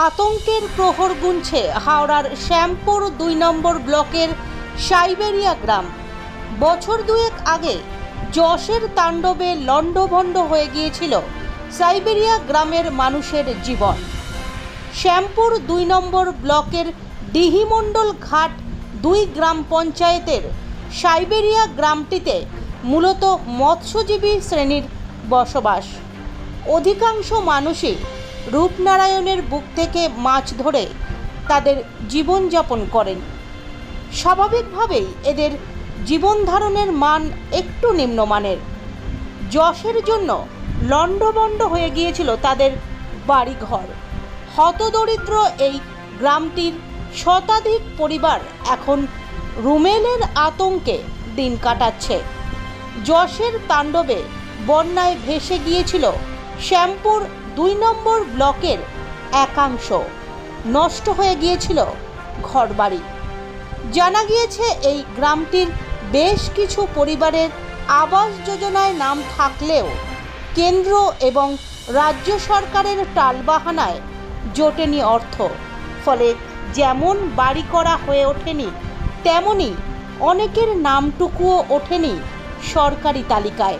আতঙ্কের প্রহর গুনছে হাওড়ার শ্যামপুর দুই নম্বর ব্লকের সাইবেরিয়া গ্রাম। বছর দুয়েক আগে যশের তাণ্ডবে লণ্ডভণ্ড হয়ে গিয়েছিল সাইবেরিয়া গ্রামের মানুষের জীবন। শ্যামপুর দুই নম্বর ব্লকের ডিহিমণ্ডল ঘাট দুই গ্রাম পঞ্চায়েতের সাইবেরিয়া গ্রামটিতে মূলত মৎস্যজীবী শ্রেণির বসবাস। অধিকাংশ মানুষই রূপনারায়ণের বুক থেকে মাছ ধরে তাদের জীবনযাপন করেন। স্বাভাবিকভাবেই এদের জীবন ধারণের মান একটু নিম্নমানের। যশের জন্য লণ্ডভণ্ড হয়ে গিয়েছিল তাদের বাড়িঘর। হতদরিদ্র এই গ্রামটির শতাধিক পরিবার এখন রুমেলের আতঙ্কে দিন কাটাচ্ছে। যশের তাণ্ডবে বন্যায় ভেসে গিয়েছিল শ্যামপুর দুই নম্বর ব্লকের একাংশ নষ্ট হয়ে গিয়েছিল ঘরবাড়ি। জানা গিয়েছে এই গ্রামটির বেশ কিছু পরিবারের আবাস যোজনায় নাম থাকলেও কেন্দ্র এবং রাজ্য সরকারের টালবাহানায় জোটেনি অর্থ। ফলে যেমন বাড়ি করা হয়ে ওঠেনি, তেমনি অনেকের নামটুকুও ওঠেনি সরকারি তালিকায়।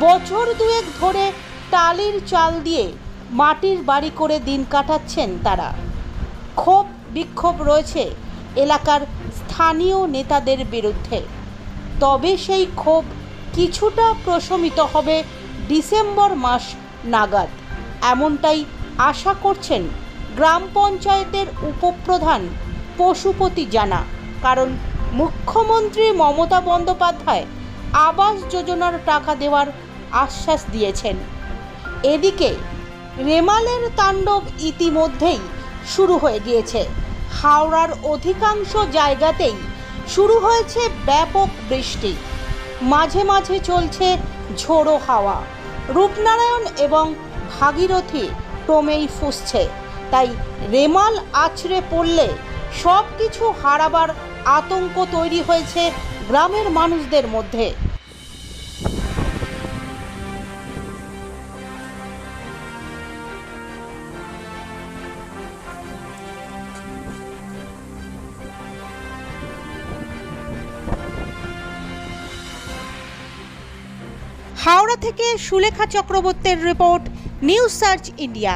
বছর দুয়েক ধরে টালির চাল দিয়ে মাটির বাড়ি করে দিন কাটাচ্ছেন তারা। ক্ষোভ বিক্ষোভ রয়েছে এলাকার স্থানীয় নেতাদের বিরুদ্ধে। তবে সেই ক্ষোভ কিছুটা প্রশমিত হবে ডিসেম্বর মাস নাগাদ। এমনটাই আশা করছেন গ্রাম পঞ্চায়েতের উপপ্রধান পশুপতি জানা। কারণ মুখ্যমন্ত্রী মমতা বন্দ্যোপাধ্যায় আবাস যোজনার টাকা দেওয়ার আশ্বাস দিয়েছেন। এদিকে রেমালের তাণ্ডব ইতিমধ্যেই শুরু হয়ে গিয়েছে। হাওড়ার অধিকাংশ জায়গাতেই শুরু হয়েছে ব্যাপক বৃষ্টি। মাঝে মাঝে চলছে ঝোড়ো হাওয়া। রূপনারায়ণ এবং ভাগীরথী ক্রমেই ফুসছে। তাই রেমাল আছড়ে পড়লে সব কিছু হারাবার আতঙ্ক তৈরি হয়েছে গ্রামের মানুষদের মধ্যে। হাওড়া থেকে সুলেখা চক্রবর্তীর রিপোর্ট নিউজ সার্চ ইন্ডিয়া।